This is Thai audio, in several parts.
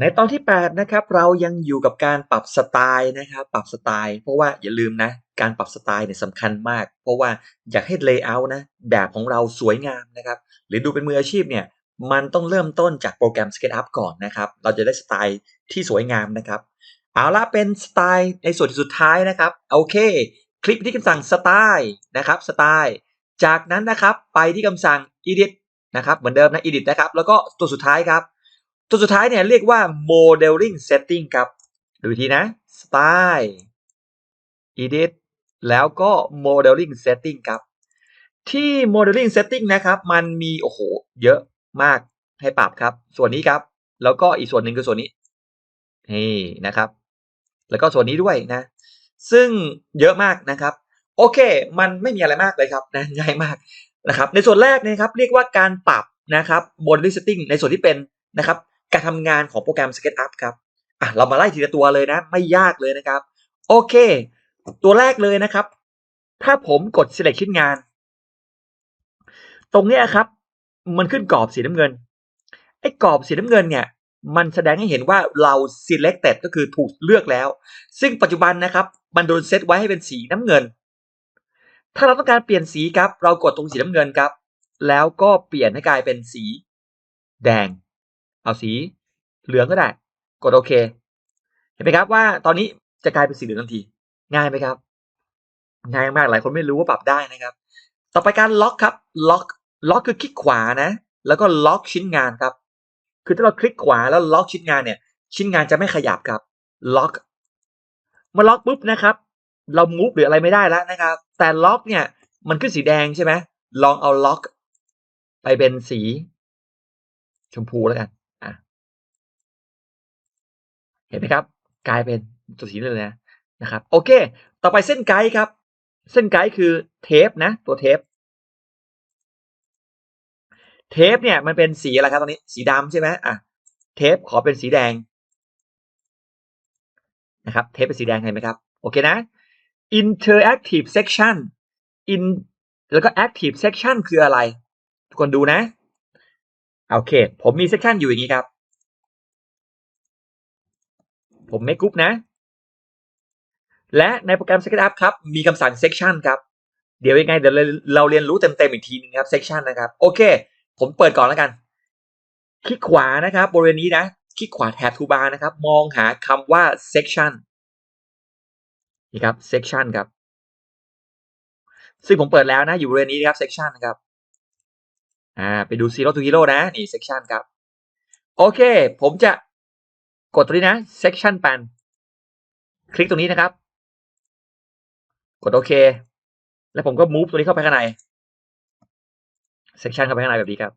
ในตอนที่ 8 นะครับ เรายังอยู่กับการปรับสไตล์นะครับ ปรับสไตล์ เพราะว่าอย่าลืมนะ การปรับสไตล์เนี่ยสำคัญมาก เพราะว่าอยากให้ layout นะ แบบของเราสวยงามนะครับ หรือดูเป็นมืออาชีพเนี่ย มันต้องเริ่มต้นจากโปรแกรม SketchUp ก่อนนะครับ เราจะได้สไตล์ที่สวยงามนะครับ เอาละเป็นสไตล์ในส่วนที่สุดท้ายนะครับ โอเค คลิกไปที่คำสั่งสไตล์นะครับ สไตล์ จากนั้นนะครับ ไปที่คำสั่ง edit นะครับ เหมือนเดิมนะ edit นะครับ แล้วก็ตัวสุดท้ายครับ ตัวสุดท้ายเนี่ยเรียกว่า modeling setting ครับ ดูทีนะ style edit แล้วก็ modeling setting ครับ ที่ modeling setting นะครับ มันมี โอ้โห เยอะมากให้ปรับครับ ส่วนนี้ครับ แล้วก็อีกส่วนหนึ่งคือส่วนนี้ นี่นะครับ แล้วก็ส่วนนี้ด้วยนะ ซึ่งเยอะมากนะครับ โอเค มันไม่มีอะไรมากเลยครับนะง่ายมากนะครับ ในส่วนแรกนะครับ เรียกว่าการปรับนะครับ modeling setting ในส่วนที่เป็นนะครับ การทำงานของโปรแกรม SketchUp ครับอะเรามาไล่ทีละตัวเลยนะ ไม่ยากเลยนะครับ โอเค ตัวแรกเลยนะครับ ถ้าผมกด select ชิ้นงาน ตรงเนี้ยครับ มันขึ้นกรอบสีน้ำเงินไอ้กรอบสีน้ำเงินเนี่ยมันแสดงให้เห็นว่าเรา selected ก็คือถูกเลือกแล้ว ซึ่งปัจจุบันนะครับ มันโดนเซตไว้ให้เป็นสีน้ำเงิน ถ้าเราต้องการเปลี่ยนสีครับ เรากดตรงสีน้ำเงินครับ แล้วก็เปลี่ยนให้กลายเป็นสีแดง เอาสีเหลืองก็ได้ กดโอเค เห็นไหมครับว่าตอนนี้จะกลายเป็นสีเหลืองทันที ง่ายไหมครับ ง่ายมากหลายคนไม่รู้ว่าปรับได้นะครับ ต่อไปการล็อกครับ ล็อกล็อกคือคลิกขวานะ แล้วก็ล็อกชิ้นงานครับ คือถ้าเราคลิกขวาแล้วล็อกชิ้นงานเนี่ย ชิ้นงานจะไม่ขยับครับ ล็อกมาล็อกปุ๊บนะครับ เรามูฟหรืออะไรไม่ได้แล้วนะครับ แต่ล็อกเนี่ยมันขึ้นสีแดงใช่ไหมลองเอาล็อก ไปเป็นสี ชมพูแล้วกัน เห็นไหมครับ กลายเป็นตัวสีเลยนะนะครับ โอเค ต่อไปเส้นไกด์ครับ เส้นไกด์คือเทปนะ ตัวเทป เทปเนี่ยมันเป็นสีอะไรครับตอนนี้ สีดำใช่ไหมอะ เทปขอเป็นสีแดงนะครับ เทปเป็นสีแดงเห็นไหมครับ โอเคนะ interactive section in แล้วก็ active section คืออะไร ทุกคนดูนะ โอเค ผมมี section อยู่อย่างนี้ครับ ผมไม่กรุ๊ปนะ และในโปรแกรม SketchUp ครับ มีคำสั่ง section ครับ เดี๋ยวยังไงเดี๋ยวเราเรียนรู้เต็มๆอีกทีนึงครับ section นะครับ โอเค ผมเปิดก่อนแล้วกัน คลิกขวานะครับบริเวณนี้นะ คลิกขวาแถบ toolbar นะครับ มองหาคำว่า section นี่ครับ section ครับ ซึ่งผมเปิดแล้วนะ อยู่บริเวณนี้นะครับ section นะครับอ่าไปดู zero to hero นะ นี่ section ครับ โอเค ผมจะ กดตรงนี้นะ section pan คลิกตรงนี้นะครับ กดโอเค แล้วผมก็ move ตัวนี้เข้าไปข้างใน section เข้าไปข้างในแบบนี้ครับ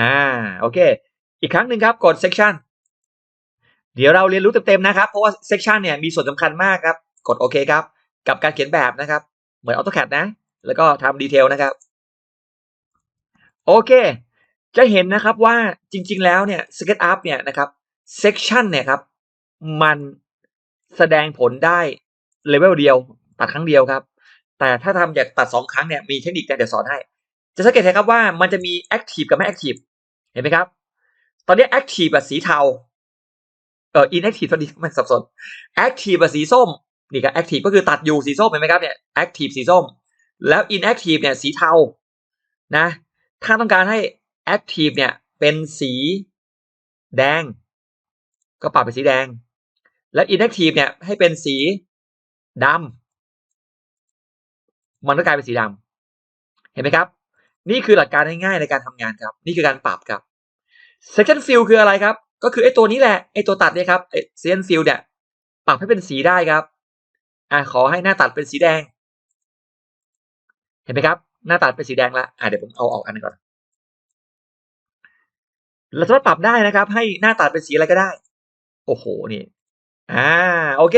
อ่า โอเค อีกครั้งหนึ่งครับ กด section เดี๋ยวเราเรียนรู้เต็มๆนะครับ เพราะว่า section เนี่ยมีส่วนสำคัญมากครับ กดโอเคครับ กับการเขียนแบบนะครับ เหมือน AutoCAD นะ แล้วก็ทำดีเทลนะครับ โอเค จะเห็นนะครับว่าจริง ๆ แล้วเนี่ย SketchUp เนี่ยนะครับ section เนี่ยครับ มันแสดงผลได้เลเวลเดียว ตัดครั้งเดียวครับ แต่ถ้าทำอยากตัดสองครั้งเนี่ยมีเทคนิคการเดี๋ยวสอนให้ จะสังเกตเห็นครับว่ามันจะมี active กับไม่ active เห็นไหมครับ ตอนนี้ active แบบสีเทาเออ inactive ตอนนี้มันสับสน active แบบสีส้มนี่ก็ active ก็คือตัดอยู่สีส้มเห็นไหมครับเนี่ย active สีส้ม แล้ว inactive เนี่ยสีเทานะถ้าต้องการให้ active เนี่ยเป็นสีแดง ก็ปรับเป็นสีแดง และ inactive เนี่ยให้เป็นสีดำมันก็กลายเป็นสีดำเห็นไหมครับ นี่คือหลักการง่ายๆในการทำงานครับ นี่คือการปรับครับ second fill คืออะไรครับ ก็คือไอ้ตัวนี้แหละไอ้ตัวตัดเนี่ยครับ second fill เนี่ยปรับให้เป็นสีได้ครับอ่าขอให้หน้าตัดเป็นสีแดง เห็นไหมครับ หน้าตัดเป็นสีแดงละอ่าเดี๋ยวผมเอาออกอันนึงก่อนเราสามารถปรับได้นะครับ ให้หน้าตัดเป็นสีอะไรก็ได้ โอ้โหนี่ อ่า โอเค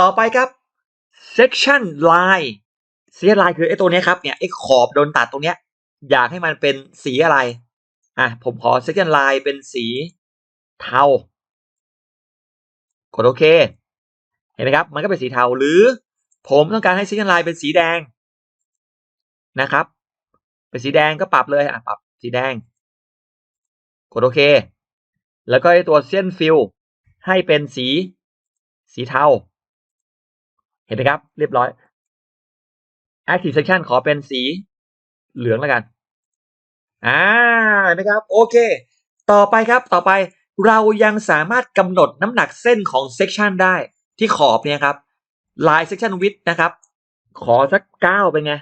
ต่อไปครับ section line section line คือไอ้ตัวนี้ครับเนี่ยไอ้ขอบโดนตัดตรงเนี้ย อยากให้มันเป็นสีอะไร อะผมขอ section line เป็นสีเทากดโอเค เห็นไหมครับ มันก็เป็นสีเทาหรือ ผมต้องการให้ section line เป็นสีแดงนะครับ เป็นสีแดงก็ปรับเลยอะปรับสีแดง กดโอเค แล้วก็ไอ้ตัวเส้นฟิล ให้เป็นสี สีเทา เห็นไหมครับ เรียบร้อย active section ขอเป็นสีเหลืองแล้วกัน อ่าเห็นไหมครับ โอเค ต่อไปครับ ต่อไปเรายังสามารถกำหนดน้ำหนักเส้นของ section ได้ที่ขอบเนี่ยครับ line section width นะครับ ขอสักเก้าเป็นไง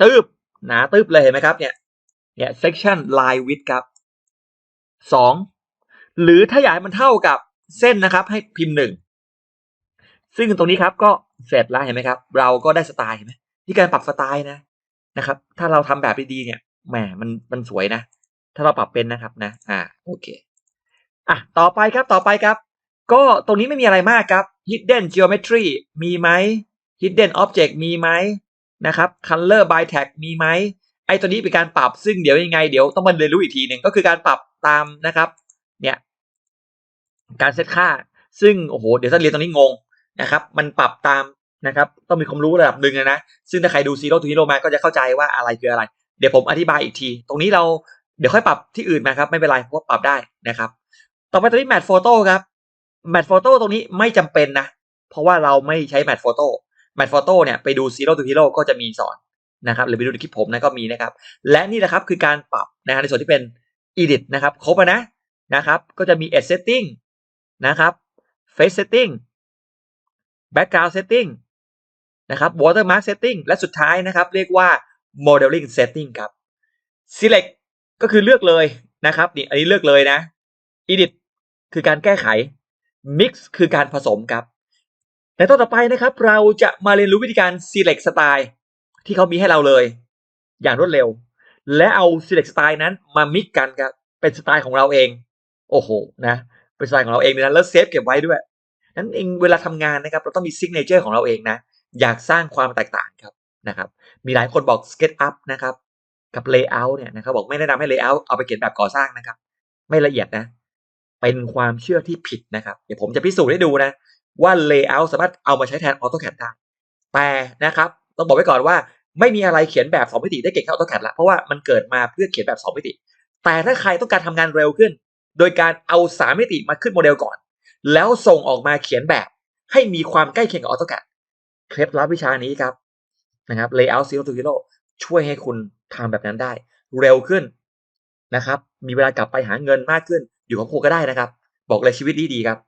ตืบหนาตืบเลยเห็นไหมครับเนี่ยเนี่ย section line width ครับสองหรือถ้าอยากให้มันเท่ากับ เส้นนะครับให้พิมพ์หนึ่งซึ่งตรงนี้ครับก็เสร็จแล้วเห็นไหมครับ เราก็ได้สไตล์เห็นไหมที่การปรับสไตล์นะนะครับ ถ้าเราทำแบบดีๆเนี่ยแหมมันมันสวยนะ ถ้าเราปรับเป็นนะครับนะ อ่าโอเคอะต่อไปครับต่อไปครับ ก็ตรงนี้ไม่มีอะไรมากครับ hidden geometry มีไหม hidden object มีไหมนะครับ color by tag มีไหมไอ้ตัวนี้เป็นการปรับซึ่งเดี๋ยวยังไง เดี๋ยวต้องมาเรียนรู้อีกทีหนึ่งก็คือการปรับตามนะครับ เนี่ย การเซตค่า ซึ่งโอ้โหเดี๋ยวถ้าเรียนตรงนี้งงนะครับ มันปรับตามนะครับต้องมีความรู้ระดับหนึ่งนะซึ่งถ้าใครดูซีโร่ทูฮีโร่มาก็จะเข้าใจว่าอะไรคืออะไร เดี๋ยวผมอธิบายอีกที ตรงนี้เราเดี๋ยวค่อยปรับที่อื่นมาครับไม่เป็นไรเพราะว่าปรับได้นะครับ ต่อไปตรงนี้แมทโฟโต้ครับแมทโฟโต้ตรงนี้ไม่จำเป็นนะ เพราะว่าเราไม่ใช้แมทโฟโต้แมทโฟโต้เนี่ยไปดูซีโร่ทูฮีโร่ก็จะมีสอนนะครับหรือไปดูในคลิปผมนะก็มีนะครับ และนี่แหละครับคือการปรับนะฮะในส่วนที่เป็น edit นะครับ ครบแล้วนะนะครับ ก็จะมี edge setting นะครับ face setting background setting นะครับ watermark setting และสุดท้ายนะครับ เรียกว่า modeling setting ครับ select ก็คือเลือกเลยนะครับนี่อันนี้เลือกเลยนะ edit คือการแก้ไข mix คือการผสมครับ ในตอนต่อไปนะครับ เราจะมาเรียนรู้วิธีการ select style ที่เขามีให้เราเลย อย่างรวดเร็ว และเอา select style นั้นมา mix กันครับ เป็นสไตล์ของเราเอง โอ้โห นะ เป็นสไตล์ของเราเองนะแล้วเซฟเก็บไว้ด้วยนั้นเองเวลาทำงานนะครับเราต้องมี signature ของเราเองนะอยากสร้างความแตกต่างครับนะครับ มีหลายคนบอก SketchUp นะครับกับ Layout เนี่ยนะครับบอกไม่แนะนำให้ Layout เอาไปเขียนแบบก่อสร้างนะครับ ไม่ละเอียดนะ เป็นความเชื่อที่ผิดนะครับ เดี๋ยวผมจะพิสูจน์ให้ดูนะ ว่า Layout สามารถเอามาใช้แทน AutoCAD ได้แต่นะครับ ต้องบอกไว้ก่อนว่าไม่มีอะไรเขียนแบบ 2 มิติได้เก่งเท่า AutoCAD ละเพราะว่ามันเกิดมาเพื่อเขียนแบบ 2 มิติ แต่ถ้าใครต้องการทำงานเร็วขึ้น โดยการเอาสามมิติมาขึ้นโมเดลก่อน แล้วส่งออกมาเขียนแบบให้มีความใกล้เคียงกับ AutoCAD เคล็ดลับวิชานี้ครับนะครับ Layout Zero to Hero ช่วยให้คุณทำแบบนั้นได้ เร็วขึ้นนะครับ มีเวลากลับไปหาเงินมากขึ้น อยู่ของครูก็ได้นะครับ บอกเลยชีวิตดีดีครับ